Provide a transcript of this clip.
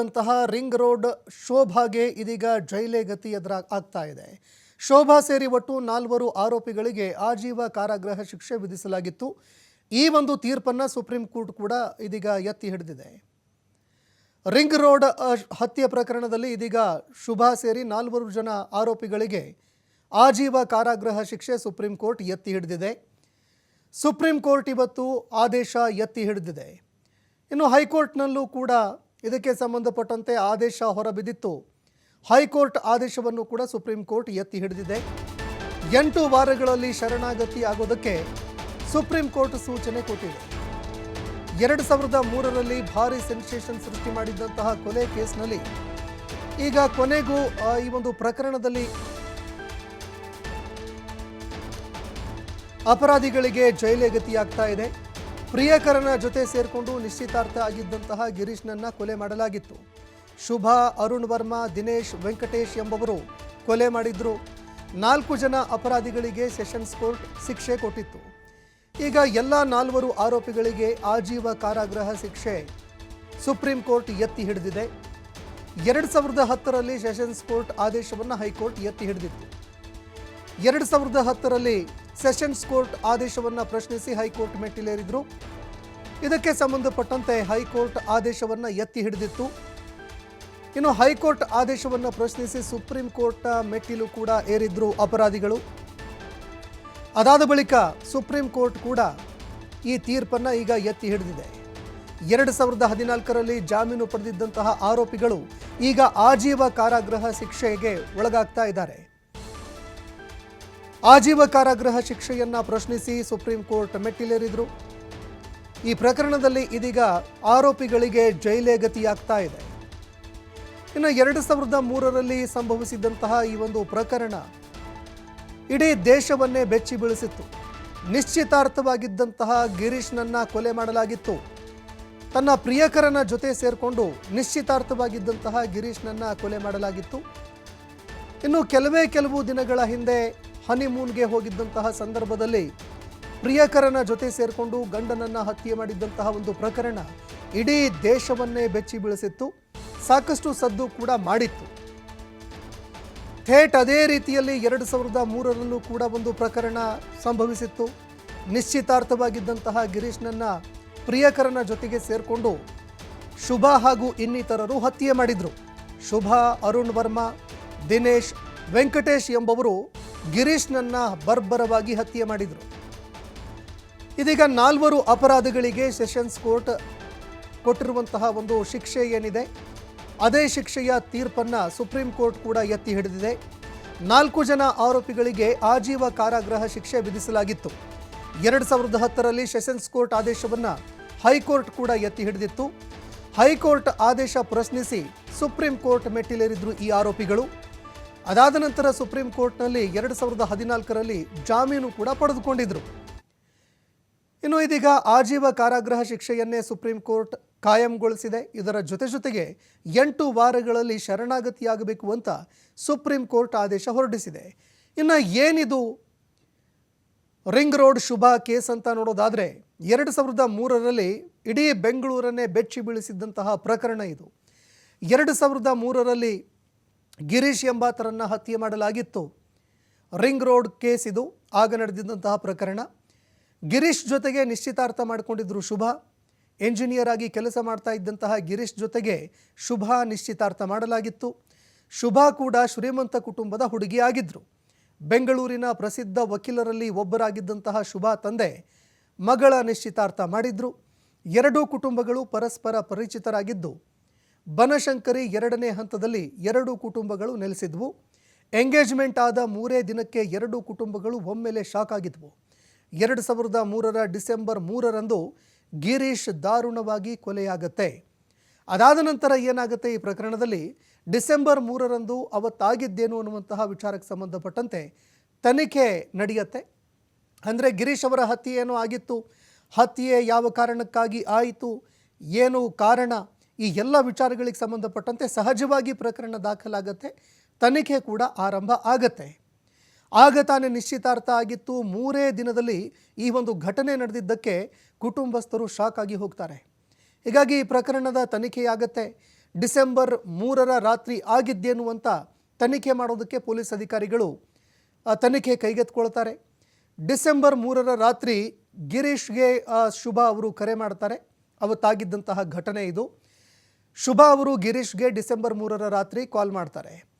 ಅಂತಹ ring road ಶೋಭಾಗೆ ಇದೀಗ ಜೈಲೇ ಗತಿ ಎದುರ ಆಗ್ತಾ ಇದೆ. ಶೋಭಾ ಸೇರಿ ಒಟ್ಟು ನಾಲ್ವರು ಆರೋಪಿಗಳಿಗೆ ಆಜೀವ ಕಾರಾಗೃಹ ಶಿಕ್ಷೆ ವಿಧಿಸಲಾಗಿತ್ತು. ಈ ಒಂದು ತೀರ್ಪನ್ನು ಸುಪ್ರೀಂ ಕೋರ್ಟ್ ಕೂಡ ಇದೀಗ ಎತ್ತಿ ಹಿಡಿದಿದೆ. ರಿಂಗ್ ರೋಡ್ ಹತ್ಯೆ ಪ್ರಕರಣದಲ್ಲಿ ಇದೀಗ ಶುಭಾ ಸೇರಿ ನಾಲ್ವರು ಜನ ಆರೋಪಿಗಳಿಗೆ ಆಜೀವ ಕಾರಾಗೃಹ ಶಿಕ್ಷೆ ಸುಪ್ರೀಂ ಕೋರ್ಟ್ ಎತ್ತಿ ಹಿಡಿದಿದೆ. ಸುಪ್ರೀಂ ಕೋರ್ಟ್ ಇವತ್ತು ಆದೇಶ ಎತ್ತಿ ಹಿಡಿದಿದೆ. ಇನ್ನು ಹೈಕೋರ್ಟ್ನಲ್ಲೂ ಕೂಡ ಇದಕ್ಕೆ ಸಂಬಂಧಪಟ್ಟಂತೆ ಆದೇಶ ಹೊರಬಿದ್ದಿತ್ತು. ಹೈಕೋರ್ಟ್ ಆದೇಶವನ್ನು ಕೂಡ ಸುಪ್ರೀಂ ಕೋರ್ಟ್ ಎತ್ತಿ ಹಿಡಿದಿದೆ. ಎಂಟು ವಾರಗಳಲ್ಲಿ ಶರಣಾಗತಿ ಆಗೋದಕ್ಕೆ ಸುಪ್ರೀಂ ಕೋರ್ಟ್ ಸೂಚನೆ ಕೊಟ್ಟಿದೆ. ಎರಡು ಸಾವಿರದ ಮೂರರಲ್ಲಿ ಭಾರಿ ಸೆನ್ಸೇಷನ್ ಸೃಷ್ಟಿ ಮಾಡಿದ್ದಂತಹ ಕೊಲೆ ಕೇಸ್ನಲ್ಲಿ ಈಗ ಕೊನೆಗೂ ಈ ಒಂದು ಪ್ರಕರಣದಲ್ಲಿ ಅಪರಾಧಿಗಳಿಗೆ ಜೈಲೇ ಗತಿಯಾಗ್ತಾ ಇದೆ. ಪ್ರಿಯಕರನ ಜೊತೆ ಸೇರಿಕೊಂಡು ನಿಶ್ಚಿತಾರ್ಥ ಆಗಿದ್ದಂತಹ ಗಿರೀಶ್ನನ್ನ ಕೊಲೆ ಮಾಡಲಾಗಿತ್ತು. ಶುಭ, ಅರುಣ್ ವರ್ಮಾ, ದಿನೇಶ್, ವೆಂಕಟೇಶ್ ಎಂಬವರು ಕೊಲೆ ಮಾಡಿದ್ರು. ನಾಲ್ಕು ಜನ ಅಪರಾಧಿಗಳಿಗೆ ಸೆಷನ್ಸ್ ಕೋರ್ಟ್ ಶಿಕ್ಷೆ ಕೊಟ್ಟಿತ್ತು. ಈಗ ಎಲ್ಲ ನಾಲ್ವರು ಆರೋಪಿಗಳಿಗೆ ಆಜೀವ ಕಾರಾಗೃಹ ಶಿಕ್ಷೆ ಸುಪ್ರೀಂ ಕೋರ್ಟ್ ಎತ್ತಿ ಹಿಡಿದಿದೆ. ಎರಡು ಸಾವಿರದ ಹತ್ತರಲ್ಲಿ ಸೆಷನ್ಸ್ ಕೋರ್ಟ್ ಆದೇಶವನ್ನು ಹೈಕೋರ್ಟ್ ಎತ್ತಿ ಹಿಡಿದಿತ್ತು. ಎರಡು ಸಾವಿರದ ಹತ್ತರಲ್ಲಿ ಸೆಷನ್ಸ್ ಕೋರ್ಟ್ ಆದೇಶವನ್ನು ಪ್ರಶ್ನಿಸಿ ಹೈಕೋರ್ಟ್ ಮೆಟ್ಟಿಲೇರಿದ್ರು. ಇದಕ್ಕೆ ಸಂಬಂಧಪಟ್ಟಂತೆ ಹೈಕೋರ್ಟ್ ಆದೇಶವನ್ನು ಎತ್ತಿ ಹಿಡಿದಿತ್ತು. ಇನ್ನು ಹೈಕೋರ್ಟ್ ಆದೇಶವನ್ನು ಪ್ರಶ್ನಿಸಿ ಸುಪ್ರೀಂ ಕೋರ್ಟ್ನ ಮೆಟ್ಟಿಲು ಕೂಡ ಏರಿದ್ರು ಅಪರಾಧಿಗಳು. ಅದಾದ ಬಳಿಕ ಸುಪ್ರೀಂ ಕೋರ್ಟ್ ಕೂಡ ಈ ತೀರ್ಪನ್ನು ಈಗ ಎತ್ತಿ ಹಿಡಿದಿದೆ. ಎರಡು ಸಾವಿರದ ಹದಿನಾಲ್ಕರಲ್ಲಿ ಜಾಮೀನು ಪಡೆದಿದ್ದಂತಹ ಆರೋಪಿಗಳು ಈಗ ಆಜೀವ ಕಾರಾಗೃಹ ಶಿಕ್ಷೆಗೆ ಒಳಗಾಗ್ತಾ ಇದ್ದಾರೆ. ಆಜೀವ ಕಾರಾಗೃಹ ಶಿಕ್ಷೆಯನ್ನ ಪ್ರಶ್ನಿಸಿ ಸುಪ್ರೀಂ ಕೋರ್ಟ್ ಮೆಟ್ಟಿಲೇರಿದ್ರು. ಈ ಪ್ರಕರಣದಲ್ಲಿ ಇದೀಗ ಆರೋಪಿಗಳಿಗೆ ಜೈಲೇ ಗತಿಯಾಗ್ತಾ ಇದೆ. ಇನ್ನು ಎರಡು ಸಾವಿರದ ಮೂರರಲ್ಲಿ ಸಂಭವಿಸಿದಂತಹ ಈ ಒಂದು ಪ್ರಕರಣ ಇಡೀ ದೇಶವನ್ನೇ ಬೆಚ್ಚಿ ಬೀಳಿಸಿತ್ತು. ನಿಶ್ಚಿತಾರ್ಥವಾಗಿದ್ದಂತಹ ಗಿರೀಶ್ನನ್ನ ಕೊಲೆ ಮಾಡಲಾಗಿತ್ತು. ತನ್ನ ಪ್ರಿಯಕರನ ಜೊತೆ ಸೇರಿಕೊಂಡು ನಿಶ್ಚಿತಾರ್ಥವಾಗಿದ್ದಂತಹ ಗಿರೀಶ್ನನ್ನ ಕೊಲೆ ಮಾಡಲಾಗಿತ್ತು. ಇನ್ನು ಕೆಲವೇ ಕೆಲವು ದಿನಗಳ ಹಿಂದೆ ಹನಿಮೂನ್ಗೆ ಹೋಗಿದ್ದಂತಹ ಸಂದರ್ಭದಲ್ಲಿ ಪ್ರಿಯಕರನ ಜೊತೆ ಸೇರಿಕೊಂಡು ಗಂಡನನ್ನ ಹತ್ಯೆ ಮಾಡಿದ್ದಂತಹ ಒಂದು ಪ್ರಕರಣ ಇಡೀ ದೇಶವನ್ನೇ ಬೆಚ್ಚಿ ಬೀಳಿಸಿತ್ತು. ಸಾಕಷ್ಟು ಸದ್ದು ಕೂಡ ಮಾಡಿತ್ತು. ಥೇಟ್ ಅದೇ ರೀತಿಯಲ್ಲಿ ಎರಡು ಸಾವಿರದ ಮೂರರಲ್ಲೂ ಕೂಡ ಒಂದು ಪ್ರಕರಣ ಸಂಭವಿಸಿತ್ತು. ನಿಶ್ಚಿತಾರ್ಥವಾಗಿದ್ದಂತಹ ಗಿರೀಶ್ನನ್ನ ಪ್ರಿಯಕರನ ಜೊತೆಗೆ ಸೇರಿಕೊಂಡು ಶುಭ ಹಾಗೂ ಇನ್ನಿತರರು ಹತ್ಯೆ ಮಾಡಿದ್ರು. ಶುಭ, ಅರುಣ್ ವರ್ಮಾ, ದಿನೇಶ್ ವೆಂಕಟೇಶ್ ಎಂಬವರು ಗಿರೀಶ್ನನ್ನ ಬರ್ಬರವಾಗಿ ಹತ್ಯೆ ಮಾಡಿದರು. ಇದೀಗ ನಾಲ್ವರು ಅಪರಾಧಿಗಳಿಗೆ ಸೆಷನ್ಸ್ ಕೋರ್ಟ್ ಕೊಟ್ಟಿರುವಂತಹ ಒಂದು ಶಿಕ್ಷೆ ಏನಿದೆ, ಅದೇ ಶಿಕ್ಷೆಯ ತೀರ್ಪನ್ನು ಸುಪ್ರೀಂ ಕೋರ್ಟ್ ಕೂಡ ಎತ್ತಿ ಹಿಡಿದಿದೆ. ನಾಲ್ಕು ಜನ ಆರೋಪಿಗಳಿಗೆ ಆಜೀವ ಕಾರಾಗೃಹ ಶಿಕ್ಷೆ ವಿಧಿಸಲಾಗಿತ್ತು. ಎರಡು ಸಾವಿರದ ಹತ್ತರಲ್ಲಿ ಸೆಷನ್ಸ್ ಕೋರ್ಟ್ ಆದೇಶವನ್ನು ಹೈಕೋರ್ಟ್ ಕೂಡ ಎತ್ತಿ ಹಿಡಿದಿತ್ತು. ಹೈಕೋರ್ಟ್ ಆದೇಶ ಪ್ರಶ್ನಿಸಿ ಸುಪ್ರೀಂ ಕೋರ್ಟ್ ಮೆಟ್ಟಿಲೇರಿದ್ರು ಈ ಆರೋಪಿಗಳು. ಅದಾದ ನಂತರ ಸುಪ್ರೀಂ ಕೋರ್ಟ್ನಲ್ಲಿ ಎರಡು ಸಾವಿರದ ಹದಿನಾಲ್ಕರಲ್ಲಿ ಜಾಮೀನು ಕೂಡ ಪಡೆದುಕೊಂಡಿದ್ರು. ಇನ್ನು ಇದೀಗ ಆಜೀವ ಕಾರಾಗೃಹ ಶಿಕ್ಷೆಯನ್ನೇ ಸುಪ್ರೀಂ ಕೋರ್ಟ್ ಕಾಯಂಗೊಳಿಸಿದೆ. ಇದರ ಜೊತೆ ಜೊತೆಗೆ ಎಂಟು ವಾರಗಳಲ್ಲಿ ಶರಣಾಗತಿಯಾಗಬೇಕು ಅಂತ ಸುಪ್ರೀಂ ಕೋರ್ಟ್ ಆದೇಶ ಹೊರಡಿಸಿದೆ. ಇನ್ನು ಏನಿದು? ರಿಂಗ್ ರೋಡ್ ಶುಭ ಕೇಸ್ ಅಂತ ನೋಡೋದಾದರೆ ಎರಡು ಸಾವಿರದ ಮೂರರಲ್ಲಿ ಇಡೀ ಬೆಂಗಳೂರನ್ನೇ ಬೆಚ್ಚಿ ಬೀಳಿಸಿದ್ದಂತಹ ಪ್ರಕರಣ ಇದು. ಎರಡು ಸಾವಿರದ ಮೂರರಲ್ಲಿ ಗಿರೀಶ್ ಎಂಬಾತರನ್ನು ಹತ್ಯೆ ಮಾಡಲಾಗಿತ್ತು. ರಿಂಗ್ ರೋಡ್ ಕೇಸ್ ಇದು. ಆಗ ನಡೆದಿದ್ದಂತಹ ಪ್ರಕರಣ. ಗಿರೀಶ್ ಜೊತೆಗೆ ನಿಶ್ಚಿತಾರ್ಥ ಮಾಡಿಕೊಂಡಿದ್ರು ಶುಭ. ಎಂಜಿನಿಯರ್ ಆಗಿ ಕೆಲಸ ಮಾಡ್ತಾ ಇದ್ದಂತಹ ಗಿರೀಶ್ ಜೊತೆಗೆ ಶುಭ ನಿಶ್ಚಿತಾರ್ಥ ಮಾಡಲಾಗಿತ್ತು. ಶುಭ ಕೂಡ ಶ್ರೀಮಂತ ಕುಟುಂಬದ ಹುಡುಗಿಯಾಗಿದ್ದರು ಬೆಂಗಳೂರಿನ ಪ್ರಸಿದ್ಧ ವಕೀಲರಲ್ಲಿ ಒಬ್ಬರಾಗಿದ್ದಂತಹ ಶುಭ ತಂದೆ ಮಗಳ ನಿಶ್ಚಿತಾರ್ಥ ಮಾಡಿದ್ರು. ಎರಡೂ ಕುಟುಂಬಗಳು ಪರಸ್ಪರ ಪರಿಚಿತರಾಗಿದ್ದು, ಬನಶಂಕರಿ ಎರಡನೇ ಹಂತದಲ್ಲಿ ಎರಡೂ ಕುಟುಂಬಗಳು ನೆಲೆಸಿದ್ವು. ಎಂಗೇಜ್ಮೆಂಟ್ ಆದ ಮೂರೇ ದಿನಕ್ಕೆ ಎರಡೂ ಕುಟುಂಬಗಳು ಒಮ್ಮೆಲೆ ಶಾಕ್ ಆಗಿದ್ವು. ಎರಡು ಸಾವಿರದ ಮೂರರ ಡಿಸೆಂಬರ್ ಮೂರರಂದು ಗಿರೀಶ್ ದಾರುಣವಾಗಿ ಕೊಲೆಯಾಗತ್ತೆ. ಅದಾದ ನಂತರ ಏನಾಗುತ್ತೆ ಈ ಪ್ರಕರಣದಲ್ಲಿ? ಡಿಸೆಂಬರ್ ಮೂರರಂದು ಅವತ್ತಾಗಿದ್ದೇನು ಅನ್ನುವಂತಹ ವಿಚಾರಕ್ಕೆ ಸಂಬಂಧಪಟ್ಟಂತೆ ತನಿಖೆ ನಡೆಯುತ್ತೆ. ಅಂದರೆ ಗಿರೀಶ್ ಅವರ ಹತ್ಯೆ ಏನೋ ಆಗಿತ್ತು. ಹತ್ಯೆ ಯಾವ ಕಾರಣಕ್ಕಾಗಿ ಆಯಿತು? ಏನು ಕಾರಣ? ಈ ಎಲ್ಲ ವಿಚಾರಗಳಿಗೆ ಸಂಬಂಧಪಟ್ಟಂತೆ ಸಹಜವಾಗಿ ಪ್ರಕರಣ ದಾಖಲಾಗತ್ತೆ. ತನಿಖೆ ಕೂಡ ಆರಂಭ ಆಗತ್ತೆ. ಆಗ ತಾನೇ ನಿಶ್ಚಿತಾರ್ಥ ಆಗಿತ್ತು. ಮೂರೇ ದಿನದಲ್ಲಿ ಈ ಒಂದು ಘಟನೆ ನಡೆದಿದ್ದಕ್ಕೆ ಕುಟುಂಬಸ್ಥರು ಶಾಕ್ ಆಗಿ ಹೋಗ್ತಾರೆ. ಹೀಗಾಗಿ ಈ ಪ್ರಕರಣದ ತನಿಖೆಯಾಗತ್ತೆ. ಡಿಸೆಂಬರ್ ಮೂರರ ರಾತ್ರಿ ಆಗಿದ್ದೇನು ಅಂತ ತನಿಖೆ ಮಾಡೋದಕ್ಕೆ ಪೊಲೀಸ್ ಅಧಿಕಾರಿಗಳು ತನಿಖೆ ಕೈಗೆತ್ಕೊಳ್ತಾರೆ ಡಿಸೆಂಬರ್ ಮೂರರ ರಾತ್ರಿ ಗಿರೀಶ್ಗೆ ಶುಭ ಅವರು ಕರೆ ಮಾಡ್ತಾರೆ. ಅವತ್ತಾಗಿದ್ದಂತಹ ಘಟನೆ ಇದು. ಶುಭ ಅವರು ಗಿರೀಶ್ಗೆ ಡಿಸೆಂಬರ್ ಮೂರರ ರಾತ್ರಿ ಕಾಲ್ ಮಾಡ್ತಾರೆ.